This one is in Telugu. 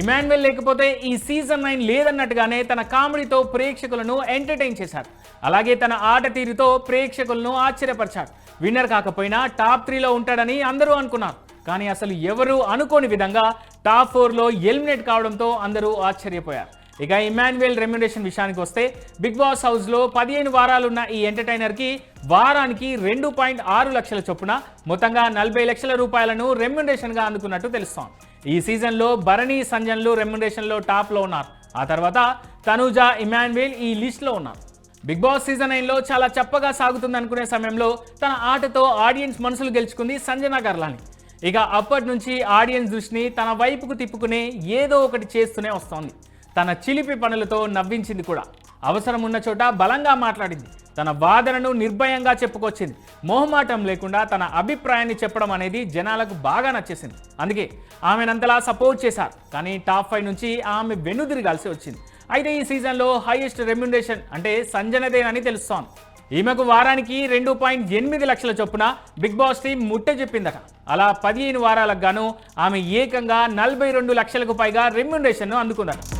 ఇమాన్యువల్ లేకపోతే ఈ సీజన్ నైన్ లేదన్నట్టుగానే తన కామెడీతో ప్రేక్షకులను ఎంటర్టైన్ చేశాడు అలాగే తన ఆట తీరుతో ప్రేక్షకులను ఆశ్చర్యపరిచాడు విన్నర్ కాకపోయినా టాప్ త్రీలో ఉంటాడని అందరూ అనుకున్నారు. కానీ అసలు ఎవరు అనుకోని విధంగా టాప్ ఫోర్లో ఎలిమినేట్ కావడంతో అందరూ ఆశ్చర్యపోయారు. ఇక ఇమాన్యుయల్ రెమ్యునరేషన్ విషయానికి వస్తే బిగ్ బాస్ హౌస్లో పదిహేను వారాలున్న ఈ ఎంటర్టైనర్కి వారానికి రెండు పాయింట్ ఆరు లక్షల చొప్పున మొత్తంగా నలభై లక్షల రూపాయలను రెమ్యునరేషన్గా అందుకున్నట్టు తెలుస్తోంది. ఈ సీజన్లో భరణి సంజన్లు రెమ్యునరేషన్లో టాప్లో ఉన్నారు. ఆ తర్వాత తనుజా ఇమాన్వేల్ ఈ లిస్ట్లో ఉన్నారు. బిగ్ బాస్ సీజన్ నైన్లో చాలా చప్పగా సాగుతుంది అనుకునే సమయంలో తన ఆటతో ఆడియన్స్ మనసులు గెలుచుకుంది సంజన గర్లాని ఇక అప్పటి నుంచి ఆడియన్స్ దృష్టిని తన వైపుకు తిప్పుకునే ఏదో ఒకటి చేస్తూనే వస్తోంది. తన చిలిపి పనులతో నవ్వించింది కూడా. అవసరం ఉన్న చోట బలంగా మాట్లాడింది. తన వాదనను నిర్భయంగా చెప్పుకొచ్చింది. మొహమాటం లేకుండా తన అభిప్రాయాన్ని చెప్పడం అనేది జనాలకు బాగా నచ్చేసింది. అందుకే ఆమెనంతలా సపోర్ట్ చేశారు. కానీ టాప్ ఫైవ్ నుంచి ఆమె వెనుదిరగాల్సి వచ్చింది. అయితే ఈ సీజన్లో హైయెస్ట్ రెమ్యునరేషన్ అంటే సంజనదేనని తెలుస్తోంది. ఈమెకు వారానికి రెండు పాయింట్ ఎనిమిది లక్షల చొప్పున బిగ్ బాస్ టీం ముట్ట చెప్పిందట అలా పదిహేను వారాలకు గాను ఆమె ఏకంగా నలభై రెండు లక్షలకు పైగా రెమ్యునరేషన్ను అందుకుందట.